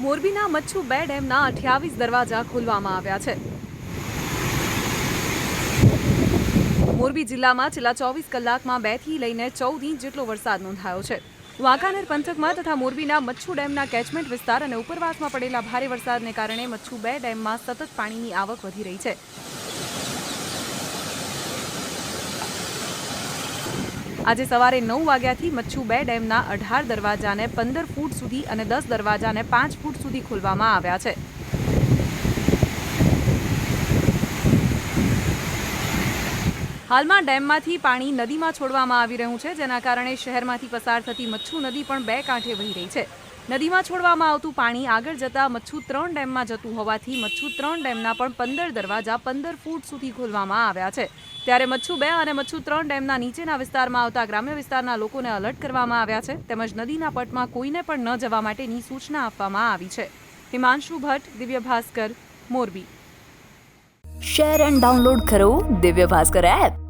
મોરબીના મચ્છુ બે ડેમના અઠ્યાવીસ દરવાજા ખોલવામાં આવ્યા છે. મોરબી જિલ્લામાં છેલ્લા ચોવીસ કલાકમાં બેથી લઈને ચૌદ ઇંચ જેટલો વરસાદ નોંધાયો છે. વાંકાનેર પંથકમાં તથા મોરબીના મચ્છુ ડેમના કેચમેન્ટ વિસ્તાર અને ઉપરવાસમાં પડેલા ભારે વરસાદને કારણે મચ્છુ બે ડેમમાં સતત પાણીની આવક વધી રહી છે. આજે સવારે નવ વાગ્યાથી મચ્છુ બે ડેમના અઢાર દરવાજાને પંદર ફૂટ સુધી અને દસ દરવાજાને પાંચ ફૂટ સુધી ખોલવામાં આવ્યા છે. હાલમાં ડેમમાંથી પાણી નદીમાં છોડવામાં આવી રહ્યું છે, જેના કારણે શહેરમાંથી પસાર થતી મચ્છુ નદી પણ બે કાંઠે વહી રહી છે. નદીમાં છોડવામાં આવતું પાણી આગળ જતા મચ્છુ ત્રણ ડેમમાં જતું હોવાથી મચ્છુ ત્રણ ડેમના પણ પંદર દરવાજા પંદર ફૂટ સુધી ખોલવામાં આવ્યા છે. ત્યારે મચ્છુ બે અને મચ્છુ ત્રણ ડેમના નીચેના વિસ્તારમાં આવતા ગ્રામ્ય વિસ્તારના લોકોને અલર્ટ કરવામાં આવ્યા છે. તેમજ નદીના પટમાં કોઈને પણ ન જવા માટેની સૂચના આપવામાં આવી છે. Himanshu Bhatt, Divya Bhaskar, Morbi. Share and download કરો દિવ્ય ભાસ્કર એપ